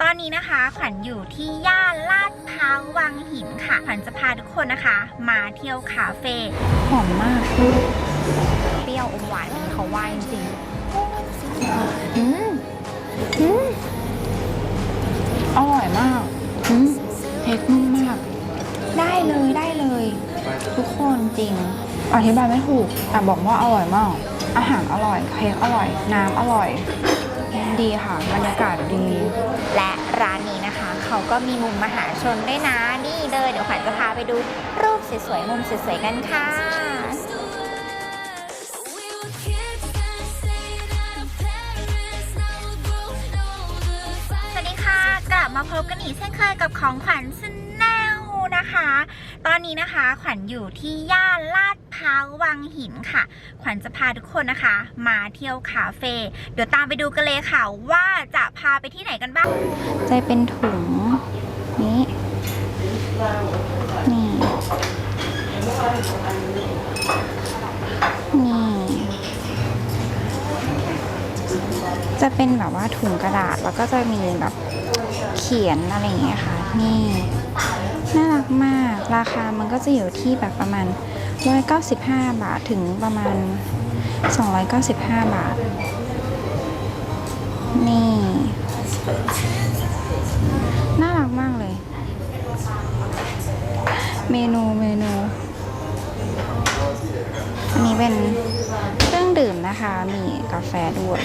ตอนนี้นะคะขวัญอยู่ที่ย่านลาดพร้าววังหินค่ะ ขวัญจะพาทุกคนนะคะ มาเที่ยวคาเฟ่หอมมาก เปรี้ยวอมหวานที่เขาว่าจริงๆอืมอืมอร่อยมากอืมเค้กนุ่มมาก ได้เลยได้เลย ทุกคนจริง อธิบายไม่ถูก แต่บอกว่าอร่อยมาก อาหารอร่อย เค้กอร่อย น้ำอร่อย ดีค่ะบรรยากาศดี และร้านนี้นะคะ เขาก็มีมุมมหาชนด้วยนะ นี่เลยเดี๋ยวขวัญจะพาไปดูรูปสวยๆ มุมสวยๆ กันค่ะ สวัสดีค่ะ กลับมาพบกันอีกเช่นเคยกับของขวัญชแนลนะคะ ตอนนี้นะคะขวัญอยู่ที่ย่านลาด พร้าววังหินค่ะ ขวัญจะพาทุกคนนะคะ มาเที่ยวคาเฟ่ เดี๋ยวตามไปดูกันเลยค่ะว่าจะพาไปที่ไหนกันบ้าง จะเป็นถุงนี้ นี่ นี่ จะเป็นแบบว่าถุงกระดาษแล้วก็จะมีแบบเขียนอะไรอย่างเงี้ยค่ะ นี่ น่ารักมาก ราคามันก็จะอยู่ที่แบบประมาณ 195 บาทถึงประมาณ 295 บาท นี่ น่ารักมากเลย เมนูเมนู อันนี้เป็นเครื่องดื่มนะคะ มีกาแฟด้วย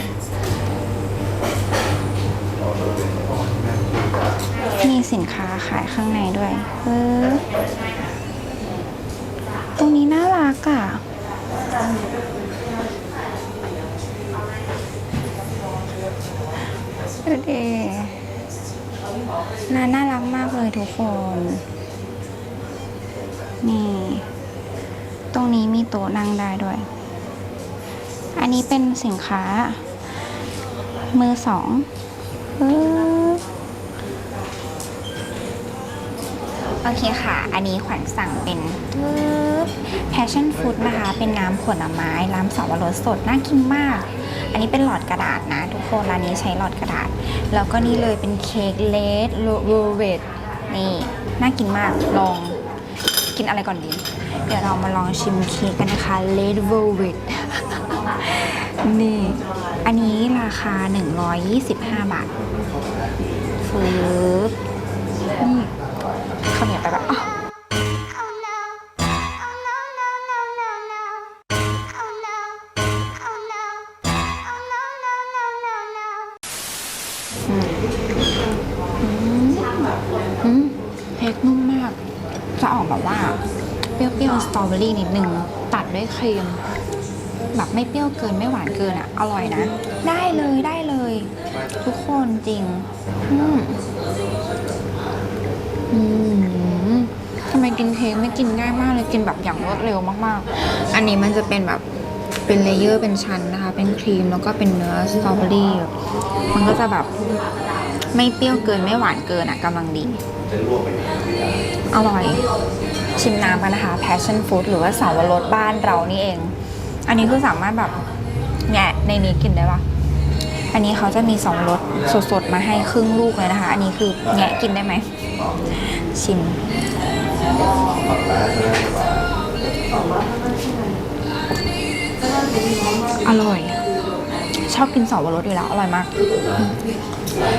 มีสินค้าขายข้างในด้วย เออ รงนี้น่ารักอะดูดิร้านน่ารักมากเลยทุกคน นี่ ตรงนี้มีโต๊ะนั่งได้ด้วย อันนี้เป็นสินค้า มือสองปึ๊บ โอเคค่ะ อันนี้ขวัญสั่งเป็นปึ๊บ passion fruit นะคะ เป็นน้ำผลไม้น้ำสับปะรดสด น่ากินมาก อันนี้เป็นหลอดกระดาษนะ ทุกคนร้านนี้ใช้หลอดกระดาษ แล้วก็นี่เลยเป็นเค้กเลดโรเวตนี่ น่ากินมาก ลองกินอะไรก่อนดี เดี๋ยวเรามาลองชิมเค้กกันนะคะ Red Velvet นี่ อันนี้ราคา 125 บาทฟืบนี่ข้าว เหนียวไปแบบอ้าว Oh no. Oh no, no, no, no, no. Oh no. Oh no. Oh no, no, no, no, no. อืมเค้กนุ่มมาก จะออกแบบว่า เปรี้ยวๆสตรอเบอรี่นิดนึง ตัดด้วยครีม แบบไม่เปรี้ยวเกินไม่หวานเกินอะ อร่อยนะ ได้เลยได้เลย ทุกคนจริง อืมอืมทำไม กินเค้กไม่กินง่ายมากเลยกินแบบอย่างรวดเร็วมากๆ อันนี้มันจะเป็นแบบเป็นเลเยอร์เป็นชั้นนะคะ เป็นครีมแล้วก็เป็นเนื้อสตรอเบอรี่มันก็จะแบบไม่เปรี้ยวเกินไม่หวานเกินอะกำลังดี อร่อย ชิมน้ำกันนะคะ passion fruit หรือว่าสาวรสบ้านเรานี่เอง อันนี้คือสามารถแบบแงะในนี้กินได้ปะอันนี้เขาจะมีสองรสสดๆ มาให้ครึ่งลูกเลยนะคะ อันนี้คือแงะกินได้ไหม ชิม อร่อย ชอบกินเสาวรสอยู่แล้ว อร่อยมาก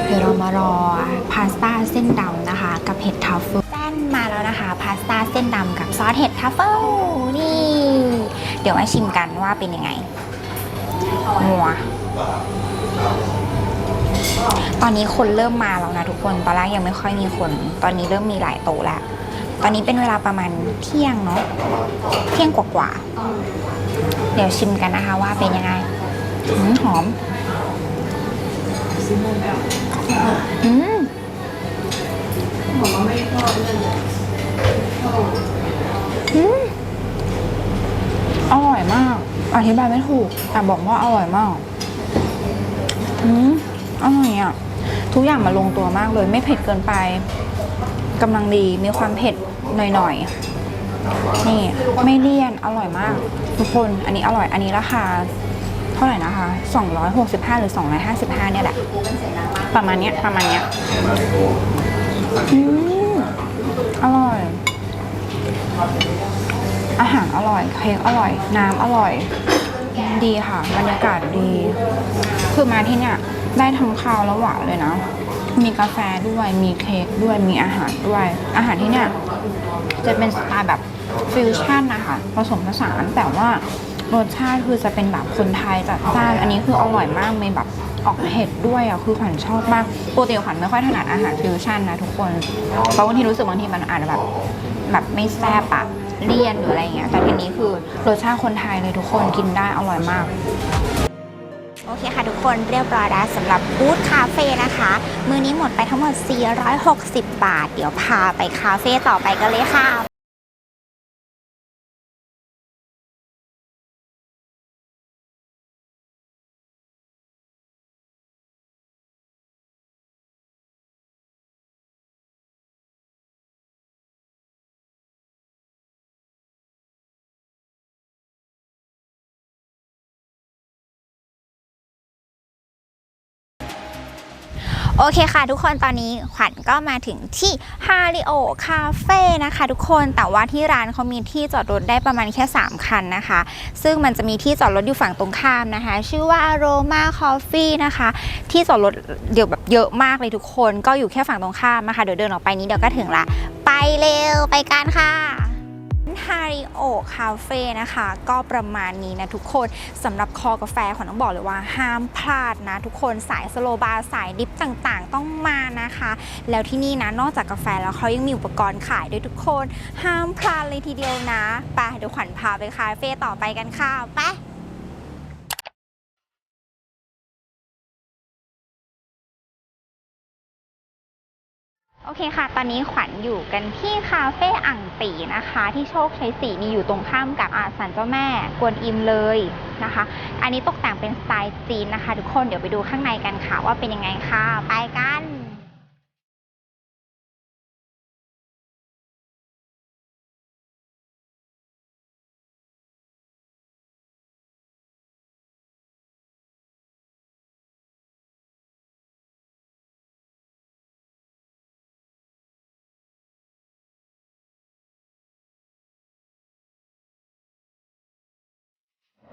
เดี๋ยวเรามารอพาสต้าเส้นดำนะคะ กับเห็ดทัฟเฟิลแป้นมาแล้วนะคะ พาสต้าเส้นดำกับซอสเห็ดทัฟเฟิลนี่ เดี๋ยวมาชิมกันว่าเป็นยังไงมัวตอนนี้คนเริ่มมาแล้วนะทุกคน ตอนแรกยังไม่ค่อยมีคน ตอนนี้เริ่มมีหลายโต๊ะแล้ว ตอนนี้เป็นเวลาประมาณเที่ยงเนาะเที่ยงกว่าๆเดี๋ยวชิมกันนะคะว่าเป็นยังไงหืมหอมอืมอืมอร่อยมาก อธิบายไม่ถูก แต่บอกว่าอร่อยมากอืมอร่อยอะ ทุกอย่างมาลงตัวมากเลย ไม่เผ็ดเกินไป กำลังดีมีความเผ็ดหน่อยๆ นี่ไม่เลี่ยนอร่อยมาก ทุกคนอันนี้อร่อยอันนี้ราคาเท่าไหร่นะคะ 265 หรือ 255 เนี่ยแหละ ประมาณเนี้ยประมาณเนี้ยอืมอร่อย อาหารอร่อย เค้กอร่อย น้ำอร่อย ดีค่ะ บรรยากาศดี คือมาที่เนี่ยได้ทั้งคาวและหวานเลยนะ มีกาแฟด้วยมีเค้กด้วยมีอาหารด้วย อาหารที่เนี่ยจะเป็นสไตล์แบบฟิวชั่นนะคะผสมผสานแต่ว่ารสชาติคือจะเป็นแบบคนไทยจัดจ้านอันนี้คืออร่อยมากมีแบบออกเผ็ดด้วยอะคือขวัญชอบมากปกติขวัญไม่ค่อยถนัดอาหารฟิวชั่นนะทุกคนเพราะบางทีรู้สึกบางทีมันอาจจะแบบแบบไม่แซ่บอะเลี่ยนหรืออะไรเงี้ยแต่ทีนี้คือรสชาติคนไทยเลยทุกคนกินได้อร่อยมาก โอเคค่ะทุกคนเรียบร้อยแล้วสำหรับบูธคาเฟ่นะคะ มือนี้หมดไปทั้งหมด 460 บาท เดี๋ยวพาไปคาเฟ่ต่อไปกันเลยค่ะ โอเคค่ะทุกคนตอนนี้ขวัญก็มาถึงที่ฮาริโอคาเฟ่นะคะทุกคนแต่ว่าที่ร้านเขามีที่จอดรถได้ประมาณแค่ 3 คันนะคะ ซึ่งมันจะมีที่จอดรถอยู่ฝั่งตรงข้ามนะคะ ชื่อว่า Aroma Coffee นะคะ ที่จอดรถเดี๋ยวแบบเยอะมากเลยทุกคน ก็อยู่แค่ฝั่งตรงข้ามนะคะเดี๋ยวเดินออกไปนี้เดี๋ยวก็ถึงละ ไปเร็วไปกันค่ะ ฮาริโอคาเฟ่นะคะ ก็ประมาณนี้นะทุกคนสำหรับคอกาแฟขอต้องบอกเลยว่าห้ามพลาดนะ ทุกคนสายสโลบาร์สายดิฟต่างๆ ต้องมานะคะ แล้วที่นี่นะนอกจากกาแฟแล้วเขายังมีอุปกรณ์ขายด้วยทุกคน ห้ามพลาดเลยทีเดียวนะไปเดี๋ยวขวัญพาไปคาเฟ่ต่อไปกันค่ะไป โอเคค่ะ ตอนนี้ขวัญอยู่กันที่คาเฟ่อ่างตีนะคะ ที่โชคชัยสีมีอยู่ตรงข้ามกับอาสันเจ้าแม่ กวนอิมเลยนะคะ อันนี้ตกแต่งเป็นสไตล์จีนนะคะ ทุกคนเดี๋ยวไปดูข้างในกันค่ะว่าเป็นยังไงค่ะ ไปกัน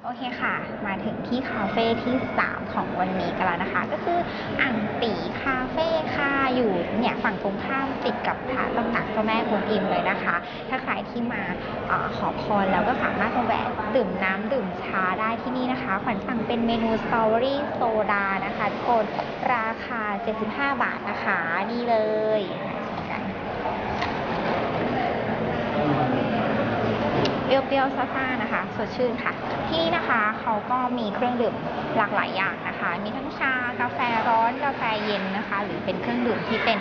โอเคค่ะ มาถึงที่คาเฟ่ที่ 3 ของวันนี้กันแล้วนะคะ ก็คืออ่างตีคาเฟ่ค่ะ อยู่เนี่ยฝั่งตรงข้ามติดกับพระตำหนักเจ้าแม่กวนอิมเลยนะคะ ถ้าใครที่มาอขอพรแล้วก็สามารถมาแวะดื่มน้ำดื่มชาได้ที่นี่นะคะ ขวัญสั่งเป็นเมนูสตรอเบอรี่โซดานะคะทุกคน ราคา 75 บาทนะคะ นี่เลยชิมกัน เปรี้ยวๆซ่าๆนะคะ สดชื่นค่ะที่นี่นะคะเขาก็มีเครื่องดื่มหลากหลายอย่างนะคะ มีทั้งชากาแฟร้อนกาแฟเย็นนะคะ หรือเป็นเครื่องดื่มที่เป็น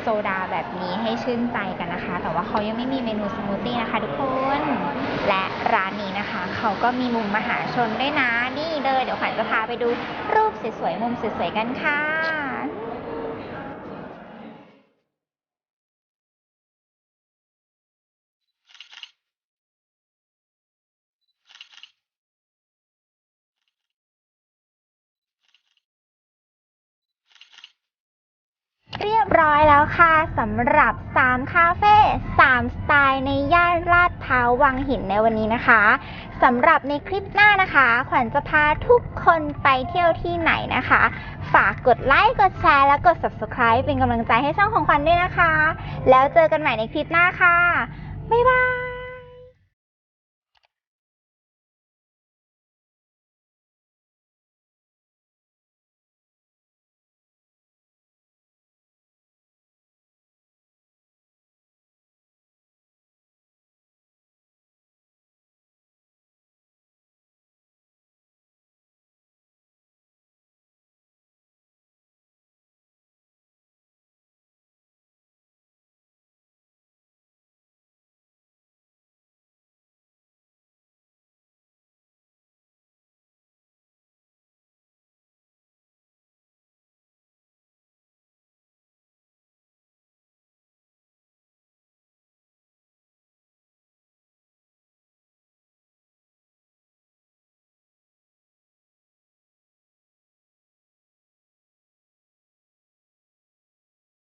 โซดาแบบนี้ให้ชื่นใจกันนะคะ แต่ว่าเขายังไม่มีเมนูสมูทตี้นะคะทุกคน และร้านนี้นะคะ เขาก็มีมุมมหาชนด้วยนะ นี่เลยเดี๋ยวขวัญจะพาไปดูรูปสวยๆมุมสวยๆกันค่ะ เร้อยแล้วค่ะสำหรับ 3 คาเฟ่3สไตล์ในย่านลาดพร้าววังหินในวันนี้นะคะสำหรับในคลิปหน้านะคะ ขวัญจะพาทุกคนไปเที่ยวที่ไหนนะคะ ฝากกดไลค์กดแชร์และกด subscribe เป็นกำลังใจให้ช่องของขวัญด้วยนะคะ แล้วเจอกันใหม่ในคลิปหน้าค่ะ